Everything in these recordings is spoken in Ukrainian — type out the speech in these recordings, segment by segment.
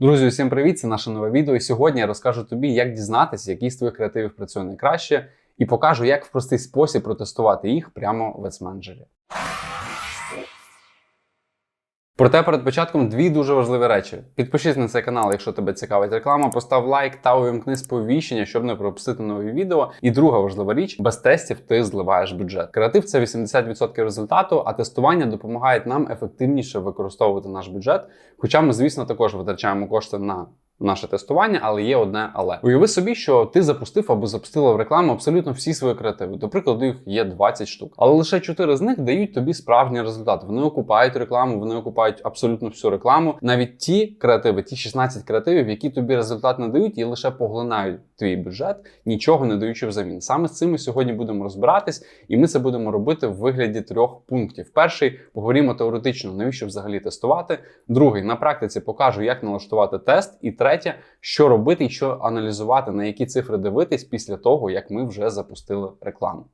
Друзі, усім привіт! Це наше нове відео. І сьогодні я розкажу тобі, як дізнатися, який з твоїх креативів працює найкраще, і покажу, як в простий спосіб протестувати їх прямо в Ads-менеджері. Проте перед початком дві дуже важливі речі. Підпишись на цей канал, якщо тебе цікавить реклама, постав лайк та увімкни сповіщення, щоб не пропустити нові відео. І друга важлива річ: без тестів ти зливаєш бюджет. Креатив це 80% результату, а тестування допомагає нам ефективніше використовувати наш бюджет. Хоча ми, звісно, також витрачаємо кошти на. Наше тестування, але є одне але. Уяви собі, що ти запустив або запустила в рекламу абсолютно всі свої креативи. До прикладу, їх є 20 штук. Але лише 4 з них дають тобі справжній результат. Вони окупають рекламу, вони окупають абсолютно всю рекламу. Навіть ті креативи, ті 16 креативів, які тобі результат не дають і лише поглинають твій бюджет, нічого не даючи взамін. Саме з цим ми сьогодні будемо розбиратись, і ми це будемо робити в вигляді трьох пунктів. Перший поговоримо теоретично, навіщо взагалі тестувати. Другий на практиці покажу, як налаштувати тест. І третє, що робити і що аналізувати, на які цифри дивитись після того, як ми вже запустили рекламу.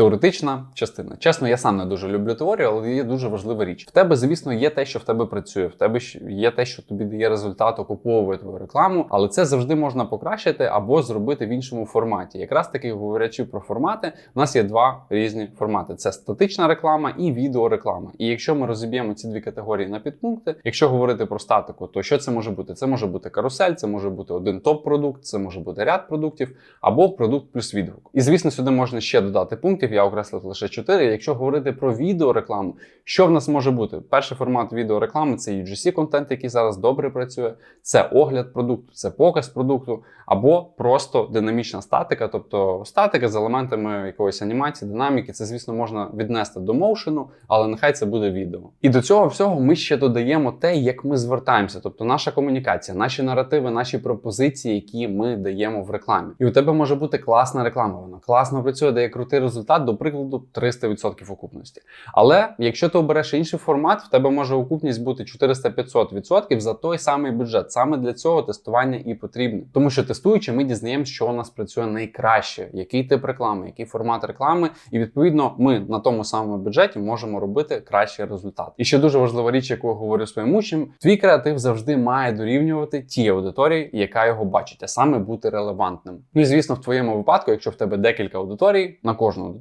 Теоретична частина. Чесно, я сам не дуже люблю теорію, але є дуже важлива річ. В тебе, звісно, є те, що в тебе працює. В тебе є те, що тобі дає результат, окуповує твою рекламу, але це завжди можна покращити або зробити в іншому форматі. Якраз таки говорячи про формати, у нас є два різні формати: це статична реклама і відеореклама. І якщо ми розіб'ємо ці дві категорії на підпункти, якщо говорити про статику, то що це може бути? Це може бути карусель, це може бути один топ-продукт, це може бути ряд продуктів або продукт плюс відгук. І звісно, сюди можна ще додати пунктів. Я окреслив лише 4. Якщо говорити про відеорекламу, що в нас може бути? Перший формат відеореклами це UGC контент, який зараз добре працює. Це огляд продукту, це показ продукту, або просто динамічна статика, тобто статика з елементами якоїсь анімації, динаміки. Це, звісно, можна віднести до моушену, але нехай це буде відео. І до цього всього ми ще додаємо те, як ми звертаємося, тобто наша комунікація, наші наративи, наші пропозиції, які ми даємо в рекламі. І у тебе може бути класна реклама. Вона класно працює, дає крутий результат, до прикладу, 300% окупності. Але якщо ти обереш інший формат, в тебе може окупність бути 400-500% за той самий бюджет. Саме для цього тестування і потрібне. Тому що тестуючи, ми дізнаємося, що у нас працює найкраще, який тип реклами, який формат реклами, і відповідно ми на тому самому бюджеті можемо робити кращий результат. І ще дуже важлива річ, яку я говорю своїм учням, твій креатив завжди має дорівнювати тій аудиторії, яка його бачить, а саме бути релевантним. Ну і звісно, в твоєму випадку, якщо в тебе декілька аудиторій, на кожну аудиторію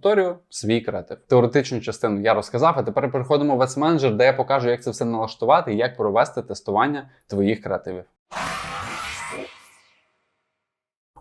свій креатив. Теоретичну частину я розказав, а тепер переходимо в Ads Manager, де я покажу, як це все налаштувати і як провести тестування твоїх креативів.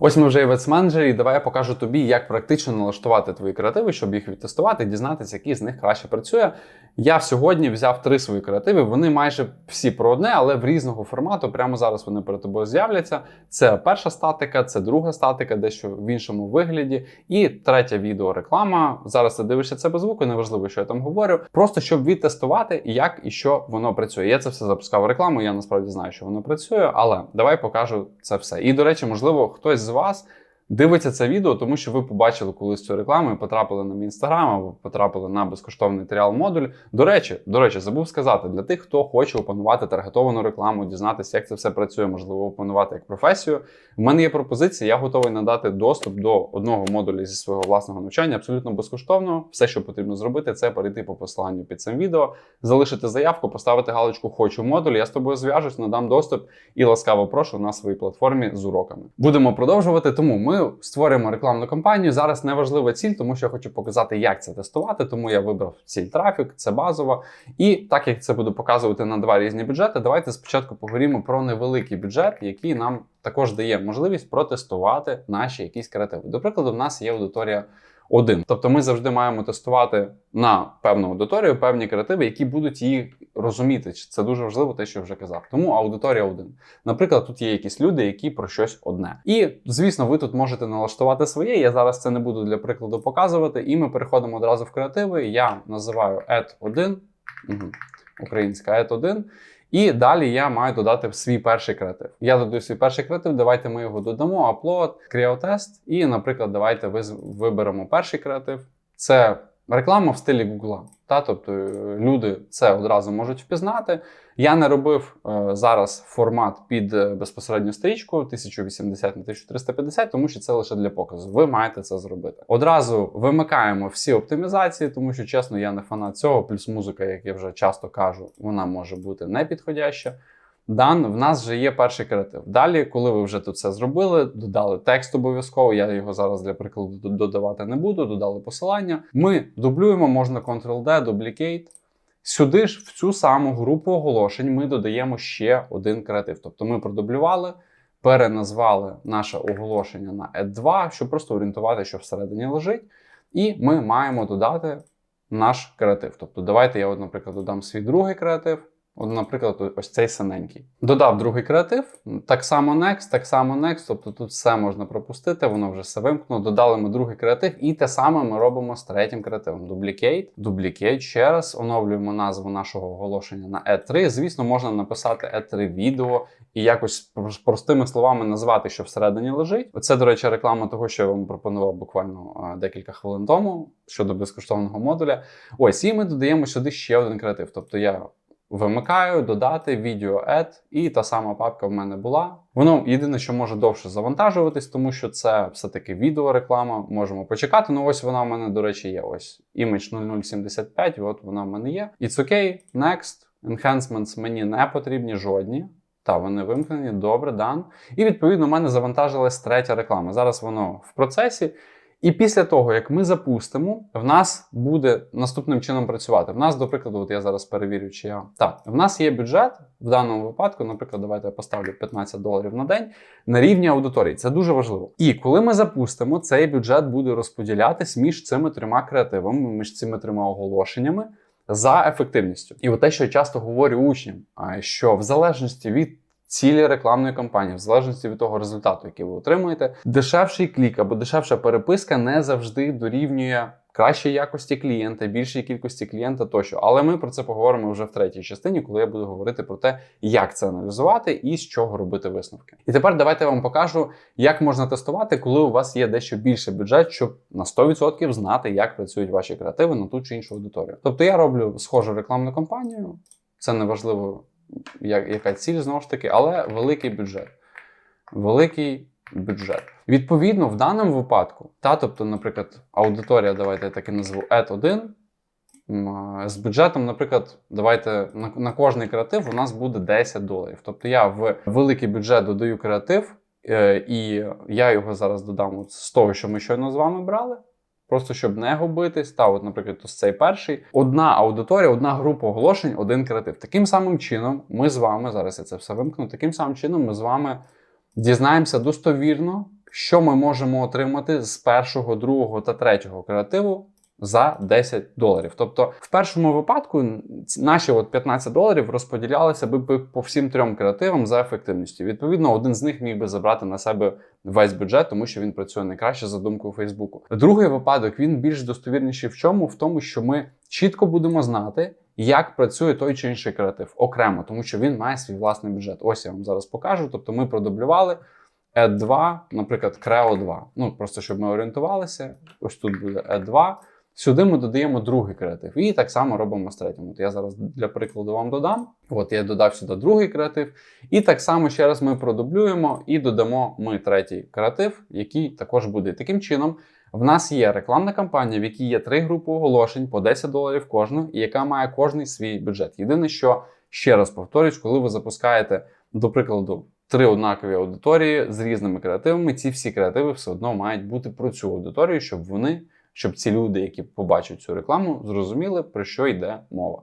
Ось ми вже і в Ads Manager, і давай я покажу тобі, як практично налаштувати твої креативи, щоб їх відтестувати, дізнатися, який з них краще працює. Я сьогодні взяв три свої креативи. Вони майже всі про одне, але в різного формату. Прямо зараз вони перед тобою з'являться. Це перша статика, це друга статика, дещо в іншому вигляді. І третя відеореклама. Зараз ти дивишся це без звуку, неважливо, що я там говорю. Просто щоб відтестувати, як і що воно працює. Я це все запускав рекламу. Я насправді знаю, що воно працює, але давай покажу це все. І до речі, можливо, хтось з вас дивиться це відео, тому що ви побачили колись цю рекламу і потрапили на мій інстаграм або потрапили на безкоштовний тріал модуль. До речі, до речі, забув сказати для тих, хто хоче опанувати таргетовану рекламу, дізнатися, як це все працює, можливо, опанувати як професію. У мене є пропозиція, я готовий надати доступ до одного модуля зі свого власного навчання абсолютно безкоштовно. Все, що потрібно зробити, це перейти по посиланню під цим відео, залишити заявку, поставити галочку Хочу модуль. Я з тобою зв'яжусь, надам доступ і ласкаво прошу на своїй платформі з уроками. Будемо продовжувати. Тому ми створюємо рекламну кампанію. Зараз не важлива ціль, тому що я хочу показати, як це тестувати. Тому я вибрав ціль трафік, це базово. І так як це буду показувати на два різні бюджети, давайте спочатку поговоримо про невеликий бюджет, який нам також дає можливість протестувати наші якісь креативи. До прикладу, в нас є аудиторія. Один, тобто ми завжди маємо тестувати на певну аудиторію певні креативи, які будуть її розуміти. Це дуже важливо, те, що я вже казав. Тому аудиторія один. Наприклад, тут є якісь люди, які про щось одне. І звісно, ви тут можете налаштувати своє. Я зараз це не буду для прикладу показувати. І ми переходимо одразу в креативи. Я називаю ad 1 угу. українська ad 1 і далі я маю додати свій перший креатив. Я додаю свій перший креатив, давайте ми його додамо, upload, кріотест. І, наприклад, давайте виберемо перший креатив. Це реклама в стилі Google. Та, тобто е, люди це одразу можуть впізнати. Я не робив е, зараз формат під е, безпосередню стрічку 1080 на 1350, тому що це лише для показу. Ви маєте це зробити. Одразу вимикаємо всі оптимізації, тому що чесно, я не фанат цього. Плюс музика, як я вже часто кажу, вона може бути непідходяща. Дан, в нас вже є перший креатив. Далі, коли ви вже тут все зробили, додали текст обов'язково. Я його зараз для прикладу додавати не буду. Додали посилання. Ми дублюємо, можна Ctrl-D, Duplicate. Сюди ж, в цю саму групу оголошень, ми додаємо ще один креатив. Тобто ми продублювали, переназвали наше оголошення на Add2, щоб просто орієнтувати, що всередині лежить. І ми маємо додати наш креатив. Тобто, давайте я, от, наприклад, додам свій другий креатив. От, наприклад, ось цей синенький. Додав другий креатив, так само next, так само next, тобто тут все можна пропустити, воно вже все вимкнуло. Додали ми другий креатив, і те саме ми робимо з третім креативом. Duplicate, duplicate, ще раз оновлюємо назву нашого оголошення на E3. Звісно, можна написати E3 відео і якось простими словами назвати, що всередині лежить. Це, до речі, реклама того, що я вам пропонував буквально е, декілька хвилин тому щодо безкоштовного модуля. Ось, і ми додаємо сюди ще один креатив. Тобто я Вимикаю, додати відео add, і та сама папка в мене була. Воно єдине, що може довше завантажуватись, тому що це все-таки відеореклама. Можемо почекати. Ну ось вона в мене, до речі, є. Ось image 0075, от вона в мене є. It's okay, next. Enhancements мені не потрібні жодні. Та, вони вимкнені, добре, дан. І відповідно в мене завантажилась третя реклама. Зараз воно в процесі. І після того, як ми запустимо, в нас буде наступним чином працювати. В нас, до прикладу, от я зараз перевірю, чи я. Так, в нас є бюджет в даному випадку, наприклад, давайте я поставлю 15 доларів на день на рівні аудиторії. Це дуже важливо. І коли ми запустимо, цей бюджет буде розподілятись між цими трьома креативами, між цими трьома оголошеннями за ефективністю. І от те, що я часто говорю учням, що в залежності від цілі рекламної кампанії, в залежності від того результату, який ви отримуєте, дешевший клік або дешевша переписка не завжди дорівнює кращій якості клієнта, більшій кількості клієнта тощо. Але ми про це поговоримо вже в третій частині, коли я буду говорити про те, як це аналізувати і з чого робити висновки. І тепер давайте я вам покажу, як можна тестувати, коли у вас є дещо більше бюджет, щоб на 100% знати, як працюють ваші креативи на ту чи іншу аудиторію. Тобто я роблю схожу рекламну кампанію, це не важливо, як, яка ціль знову ж таки, але великий бюджет. Великий бюджет. Відповідно, в даному випадку, та, тобто, наприклад, аудиторія, давайте я так і назву ad 1 з бюджетом, наприклад, давайте на, на кожний креатив у нас буде 10 доларів. Тобто я в великий бюджет додаю креатив, е, і я його зараз додам з того, що ми щойно з вами брали. Просто щоб не губитись, та от, наприклад, ось цей перший. Одна аудиторія, одна група оголошень, один креатив. Таким самим чином, ми з вами, зараз я це все вимкну, таким самим чином ми з вами дізнаємося достовірно, що ми можемо отримати з першого, другого та третього креативу за 10 доларів. Тобто, в першому випадку наші от 15 доларів розподілялися би по всім трьом креативам за ефективністю. Відповідно, один з них міг би забрати на себе весь бюджет, тому що він працює найкраще за думкою Фейсбуку. Другий випадок він більш достовірніший в чому? В тому, що ми чітко будемо знати. Як працює той чи інший креатив окремо, тому що він має свій власний бюджет. Ось я вам зараз покажу. Тобто ми продублювали Add 2, наприклад, Creo 2. Ну просто щоб ми орієнтувалися. Ось тут буде Add 2. Сюди ми додаємо другий креатив. І так само робимо з третім. От я зараз для прикладу вам додам. От я додав сюди другий креатив. І так само ще раз ми продублюємо і додамо ми третій креатив, який також буде. Таким чином, в нас є рекламна кампанія, в якій є три групи оголошень по 10 доларів кожну, і яка має кожний свій бюджет. Єдине, що ще раз повторюсь, коли ви запускаєте, до прикладу, три однакові аудиторії з різними креативами, ці всі креативи все одно мають бути про цю аудиторію, щоб вони, щоб ці люди, які побачать цю рекламу, зрозуміли, про що йде мова.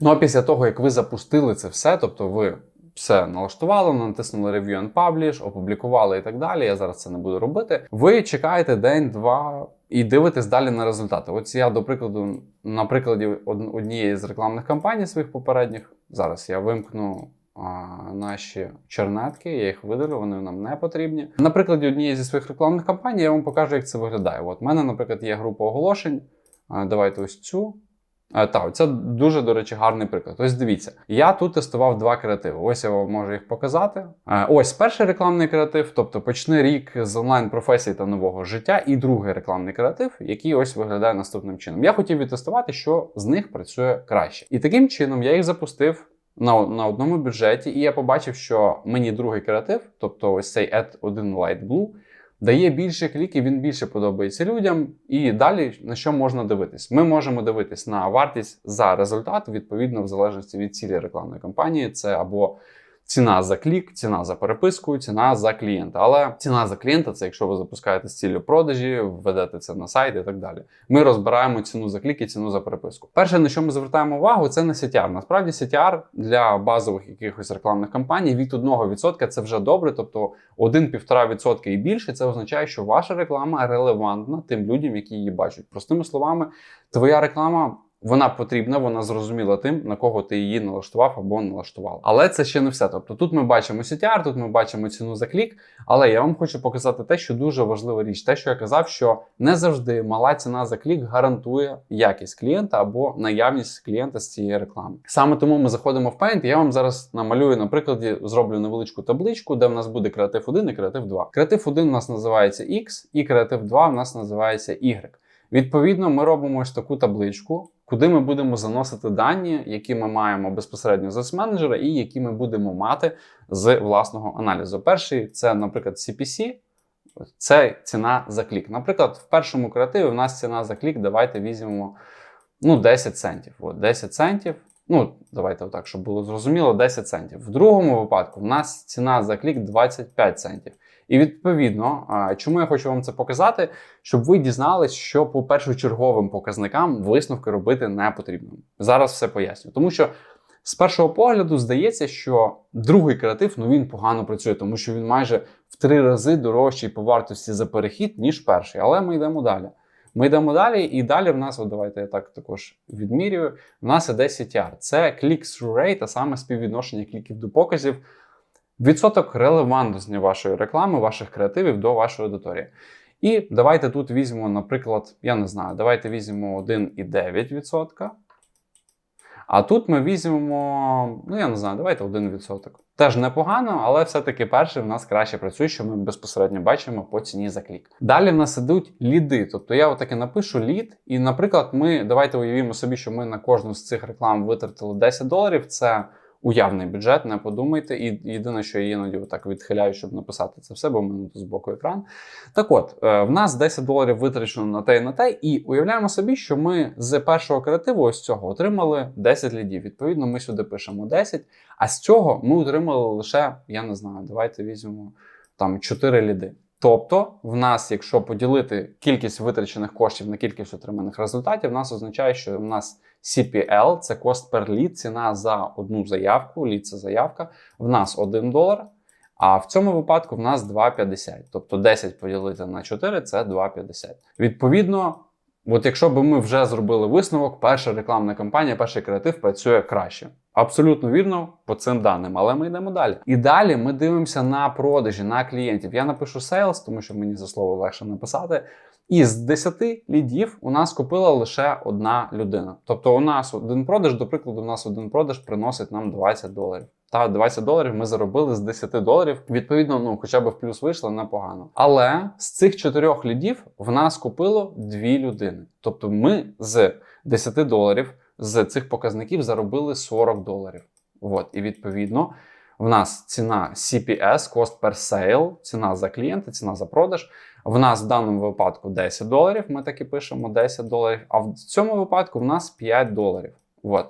Ну а після того, як ви запустили це все, тобто ви все налаштували, натиснули Review and Publish, опублікували і так далі. Я зараз це не буду робити. Ви чекаєте день-два і дивитесь далі на результати. Ось я, до прикладу, на прикладі однієї з рекламних кампаній своїх попередніх. Зараз я вимкну наші чернетки, я їх видалю, вони нам не потрібні. На прикладі однієї зі своїх рекламних кампаній я вам покажу, як це виглядає. От в мене, наприклад, є група оголошень. Давайте ось цю. Так, це дуже, до речі, гарний приклад. Ось дивіться, я тут тестував два креативи. Ось я вам можу їх показати. Ось перший рекламний креатив, тобто почни рік з онлайн-професії та нового життя, і другий рекламний креатив, який ось виглядає наступним чином. Я хотів відтестувати, що з них працює краще. І таким чином я їх запустив. На, на одному бюджеті, і я побачив, що мені другий креатив, тобто ось цей Ad 1 Light Blue, дає більше кліків, він більше подобається людям. І далі на що можна дивитись? Ми можемо дивитись на вартість за результат, відповідно, в залежності від цілі рекламної кампанії. Це або ціна за клік, ціна за переписку, ціна за клієнта. Але ціна за клієнта це якщо ви запускаєте з ціллю продажі, введете це на сайт і так далі. Ми розбираємо ціну за клік і ціну за переписку. Перше, на що ми звертаємо увагу, це на CTR. Насправді CTR для базових якихось рекламних кампаній від 1% це вже добре, тобто 1-1,5% і більше. Це означає, що ваша реклама релевантна тим людям, які її бачать. Простими словами, твоя реклама. Вона потрібна, вона зрозуміла тим, на кого ти її налаштував або налаштувала. Але це ще не все. Тобто тут ми бачимо CTR, тут ми бачимо ціну за клік. Але я вам хочу показати те, що дуже важлива річ, те, що я казав, що не завжди мала ціна за клік гарантує якість клієнта або наявність клієнта з цієї реклами. Саме тому ми заходимо в Paint, я вам зараз намалюю на прикладі, зроблю невеличку табличку, де в нас буде креатив 1 і креатив 2. Креатив 1 у нас називається X, і креатив 2 у нас називається Y. Відповідно, ми робимо ось таку табличку, куди ми будемо заносити дані, які ми маємо безпосередньо з менеджера, і які ми будемо мати з власного аналізу. Перший це, наприклад, CPC. Це ціна за клік. Наприклад, в першому креативі у нас ціна за клік, давайте візьмемо ну, 10 центів. От, 10 центів. Ну, давайте отак, щоб було зрозуміло, 10 центів. В другому випадку в нас ціна за клік 25 центів. І відповідно, чому я хочу вам це показати, щоб ви дізнались, що по першочерговим показникам висновки робити не потрібно. Зараз все поясню. Тому що з першого погляду здається, що другий креатив ну він погано працює, тому що він майже в три рази дорожчий по вартості за перехід, ніж перший. Але ми йдемо далі. Ми йдемо далі, і далі в нас, от давайте я так також відмірюю. В нас іде CTR. Це click-through rate, а саме співвідношення кліків до показів. Відсоток релевантності вашої реклами, ваших креативів до вашої аудиторії. І давайте тут візьмемо, наприклад, я не знаю, давайте візьмемо 1,9%. А тут ми візьмемо, ну я не знаю, давайте 1%. Теж непогано, але все-таки перший в нас краще працює, що ми безпосередньо бачимо по ціні за клік. Далі в нас ідуть ліди. Тобто я отаки напишу лід, і, наприклад, ми давайте уявімо собі, що ми на кожну з цих реклам витратили 10 доларів. Це уявний бюджет, не подумайте. І єдине, що я іноді так відхиляю, щоб написати це все, бо в мене тут з боку екран. Так от, е, в нас 10 доларів витрачено на те і на те, і уявляємо собі, що ми з першого креативу ось цього отримали 10 лідів. Відповідно, ми сюди пишемо 10, а з цього ми отримали лише, я не знаю, давайте візьмемо там 4 ліди. Тобто, в нас, якщо поділити кількість витрачених коштів на кількість отриманих результатів, в нас означає, що в нас CPL це cost per lead, ціна за одну заявку, лід це заявка, в нас 1 долар. А в цьому випадку в нас 2,50. Тобто 10 поділити на 4 це 2,50. Відповідно, от якщо б ми вже зробили висновок, перша рекламна кампанія, перший креатив працює краще. Абсолютно вірно по цим даним, але ми йдемо далі. І далі ми дивимося на продажі, на клієнтів. Я напишу sales, тому що мені за слово легше написати. І з 10 лідів у нас купила лише одна людина. Тобто, у нас один продаж, до прикладу, у нас один продаж приносить нам 20 доларів. Та 20 доларів ми заробили з 10 доларів. Відповідно, ну хоча б в плюс вийшло непогано. Але з цих чотирьох лідів в нас купило дві людини. Тобто, ми з 10 доларів з цих показників заробили 40 доларів. От, і відповідно. В нас ціна CPS, cost per sale, ціна за клієнта, ціна за продаж. В нас в даному випадку 10 доларів. Ми так і пишемо 10 доларів. А в цьому випадку в нас 5 доларів. От.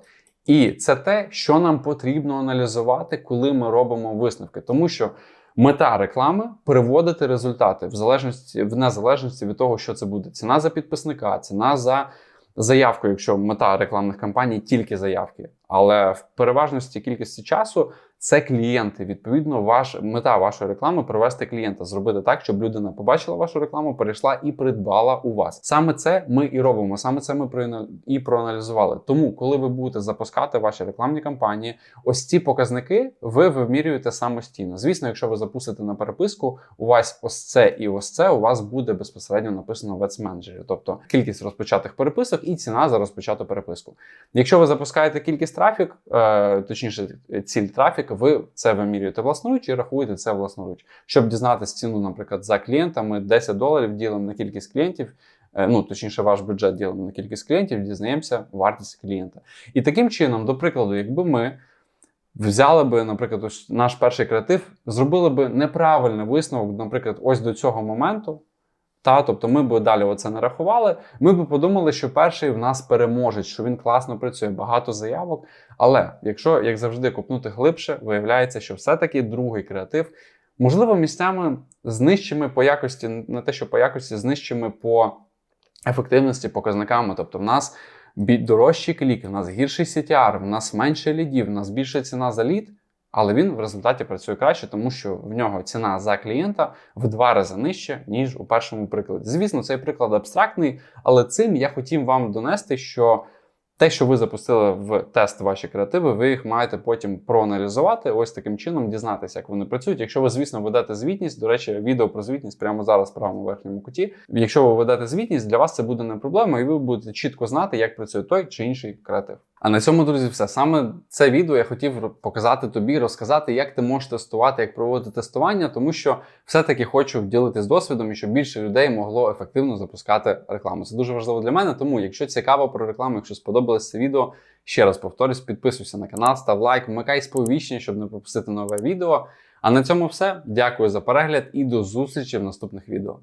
І це те, що нам потрібно аналізувати, коли ми робимо висновки, тому що мета реклами приводити результати в залежності в незалежності від того, що це буде. Ціна за підписника, ціна за заявку, якщо мета рекламних кампаній тільки заявки. Але в переважності кількості часу це клієнти. Відповідно, ваш мета вашої реклами привести клієнта, зробити так, щоб людина побачила вашу рекламу, перейшла і придбала у вас. Саме це ми і робимо. Саме це ми і проаналізували. Тому, коли ви будете запускати ваші рекламні кампанії, ось ці показники ви вимірюєте самостійно. Звісно, якщо ви запустите на переписку, у вас ось це і ось це у вас буде безпосередньо написано в Ads Manager, тобто кількість розпочатих переписок і ціна за розпочату переписку. Якщо ви запускаєте кількість трафік, е, точніше, ціль трафіка, ви це вимірюєте власноруч і рахуєте це власноруч. Щоб дізнатися ціну, наприклад, за клієнтами 10 доларів ділимо на кількість клієнтів. е, Ну, точніше, ваш бюджет ділимо на кількість клієнтів, дізнаємося вартість клієнта. І таким чином, до прикладу, якби ми взяли би, наприклад, ось наш перший креатив, зробили би неправильний висновок, наприклад, ось до цього моменту. Та, тобто ми б далі оце не рахували. Ми б подумали, що перший в нас переможе, що він класно працює, багато заявок. Але якщо, як завжди, копнути глибше, виявляється, що все-таки другий креатив, можливо, місцями з по якості, не те, що по якості, з нижчими по ефективності показниками. Тобто, в нас дорожчі кліки, в нас гірший CTR, в нас менше лідів, в нас більша ціна за лід. Але він в результаті працює краще, тому що в нього ціна за клієнта в два рази нижче, ніж у першому прикладі. Звісно, цей приклад абстрактний, але цим я хотів вам донести, що те, що ви запустили в тест ваші креативи, ви їх маєте потім проаналізувати, ось таким чином дізнатися, як вони працюють. Якщо ви, звісно, ведете звітність, до речі, відео про звітність прямо зараз в правому верхньому куті. Якщо ви ведете звітність, для вас це буде не проблема, і ви будете чітко знати, як працює той чи інший креатив. А на цьому, друзі, все. Саме це відео я хотів показати тобі, розказати, як ти можеш тестувати, як проводити тестування, тому що все-таки хочу ділитись досвідом і щоб більше людей могло ефективно запускати рекламу. Це дуже важливо для мене. Тому, якщо цікаво про рекламу, якщо сподобалось це відео, ще раз повторюсь, підписуйся на канал, став лайк, вмикай сповіщення, щоб не пропустити нове відео. А на цьому все. Дякую за перегляд і до зустрічі в наступних відео.